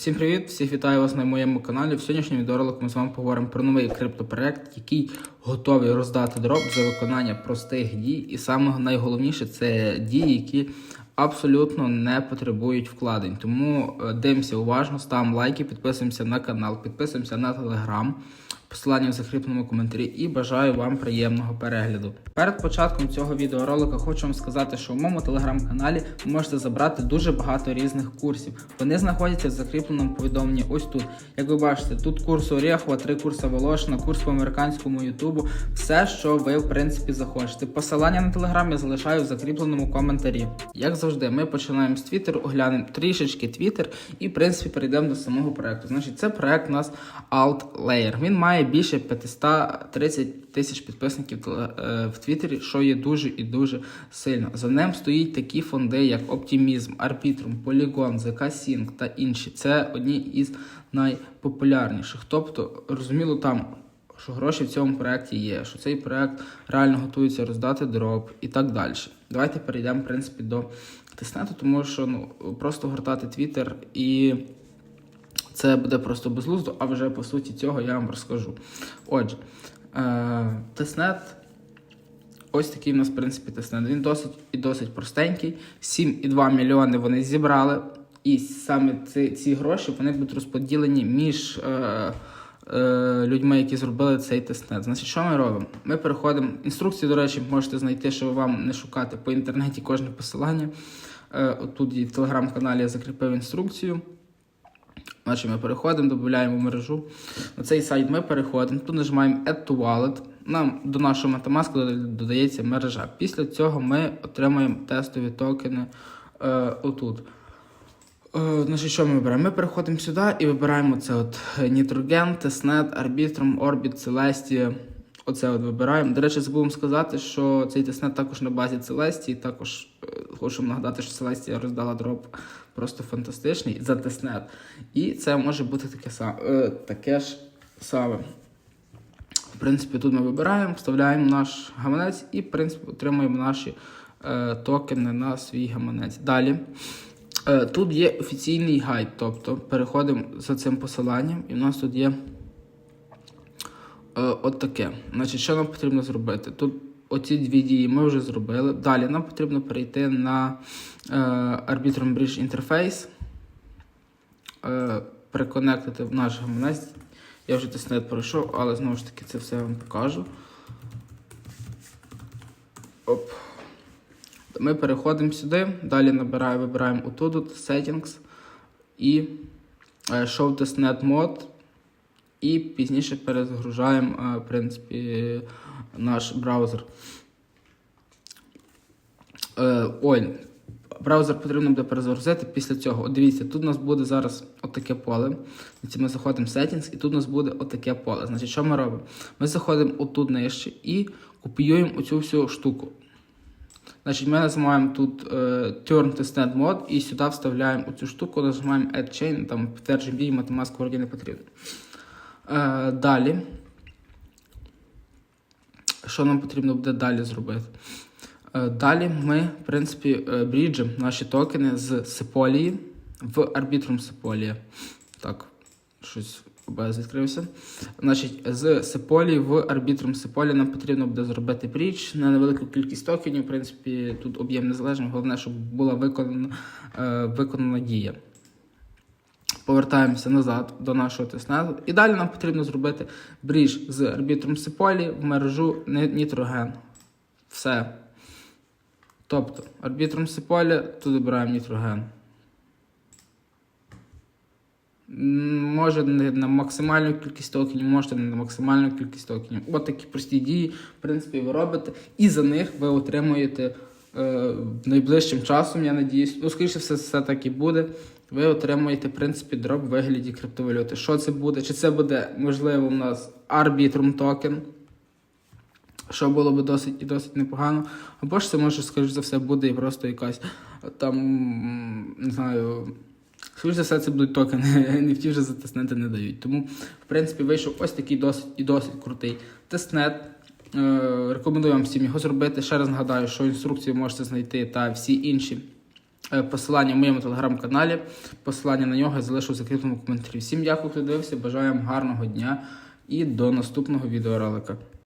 Всім привіт! Всіх вітаю вас на моєму каналі. В сьогоднішньому відеоролику ми з вами поговоримо про новий криптопроект, який готовий роздати дроп за виконання простих дій. І саме найголовніше це дії, які абсолютно не потребують вкладень. Тому е, дивимося уважно, ставимо лайки, підписуємося на канал, підписуємося на телеграм. Посилання в закріпленому коментарі і бажаю вам приємного перегляду. Перед початком цього відеоролика хочу вам сказати, що в моєму телеграм-каналі ви можете забрати дуже багато різних курсів. Вони знаходяться в закріпленому повідомленні ось тут. Як ви бачите, тут курс Орєхова, три курси Волошина, курс по американському Ютубу, все, що ви в принципі захочете. Посилання на телеграм я залишаю в закріпленому коментарі. Як завжди, ми починаємо з Твіттеру, оглянемо трішечки Твіттер і в принципі перейдемо до самого проекту. Значить, це проект у нас Alt Layer. Він має більше 530 тисяч підписників е, в Твіттері, що є дуже і дуже сильно. За ним стоїть такі фонди, як Optimism, Arbitrum, Polygon, ZK Sync та інші. Це одні із найпопулярніших. Тобто, розуміло, там. Що гроші в цьому проєкті є, що цей проєкт реально готується роздати дроп і так далі. Давайте перейдемо в принципі до тиснету, тому що ну просто гортати Твіттер і це буде просто безглуздо, а вже по суті цього я вам розкажу. Отже, е, тиснет. Ось такий у нас, в принципі, тиснет. Він досить і досить простенький. 7,2 мільйони вони зібрали. І саме ці, ці гроші вони будуть розподілені між е, е, людьми, які зробили цей тестнет. Значить, що ми робимо? Ми переходимо. Інструкції, до речі, можете знайти, щоб вам не шукати по інтернеті кожне посилання. Е, Отут і в телеграм-каналі я закріпив інструкцію. Значить, ми переходимо, додаємо мережу. На цей сайт ми переходимо. Тут нажимаємо Add to Wallet. Нам до нашого MetaMask додається мережа. Після цього ми отримаємо тестові токени е, отут. Е, значить, що ми вибираємо? Ми переходимо сюди і вибираємо це от Nitrogen, Testnet, Arbitrum, Orbit, Celestia. Оце от вибираємо. До речі, забув сказати, що цей тестнет також на базі Celestia. Також е, хочу нагадати, що Celestia роздала дроп просто фантастичний за тестнет. І це може бути таке саме, таке ж саме. В принципі, тут ми вибираємо, вставляємо наш гаманець і, в принципі, отримуємо наші е, токени на свій гаманець. Далі. Е, тут є офіційний гайд, тобто переходимо за цим посиланням, і в нас тут є е, от таке. Значить, що нам потрібно зробити? Тут оці дві дії ми вже зробили. Далі нам потрібно перейти на е, Arbitrum Bridge Interface, е, переконектити в наш гаманець. Я вже тестнет пройшов, але знову ж таки це все я вам покажу. Оп. Ми переходимо сюди, далі набираємо, вибираємо отут Settings і е, Show Testnet Mode. І пізніше перезагружаємо е, в принципі, наш браузер. Е, Ой, браузер потрібно буде перезагрузити після цього. От дивіться, тут у нас буде зараз отаке поле. Ми заходимо в Settings, і тут у нас буде отаке поле. Значить, що ми робимо? Ми заходимо отут нижче і копіюємо оцю всю штуку. Значить, Ми нажимаємо тут uh, Turn Testnet Mode і сюди вставляємо оцю штуку, нажимаємо Add Chain, там підтверджуємо дії, математику вроді не потрібно. Uh, далі. Що нам потрібно буде далі зробити? Uh, далі ми, в принципі, бріджимо наші токени з Сеполії в Arbitrum Сеполія. Так, щось ОБС відкрився. Значить, з Сеполі в Arbitrum Сеполі нам потрібно буде зробити брідж на невелику кількість токенів. В принципі, тут об'єм незалежний, головне, щоб була виконана, е, виконана дія. Повертаємося назад до нашого тестнету. І далі нам потрібно зробити брідж з Arbitrum Сеполі в мережу Nitrogen. Все. Тобто, Arbitrum Сеполі, тут вибираємо Nitrogen. Може не на максимальну кількість токенів, можете не на максимальну кількість токенів. От такі прості дії, в принципі, ви робите, і за них ви отримуєте найближчим часом, я надіюсь, ну, скоріше все, все так і буде. Ви отримуєте, в принципі, дроп в вигляді криптовалюти. Що це буде? Чи це буде, можливо, у нас Arbitrum токен, що було б досить і досить непогано. Або ж це може, скоріш за все, буде і просто якась там, не знаю. Скоріше за все, це будуть токени, не вже затеснети не дають. Тому, в принципі, вийшов ось такий досить і досить крутий тестнет. Е, рекомендую вам всім його зробити. Ще раз нагадаю, що інструкції можете знайти та всі інші Е, Посилання в моєму телеграм-каналі, посилання на нього я залишу в закритому коментарі. Всім дякую, хто дивився, бажаю вам гарного дня і до наступного відеоролика.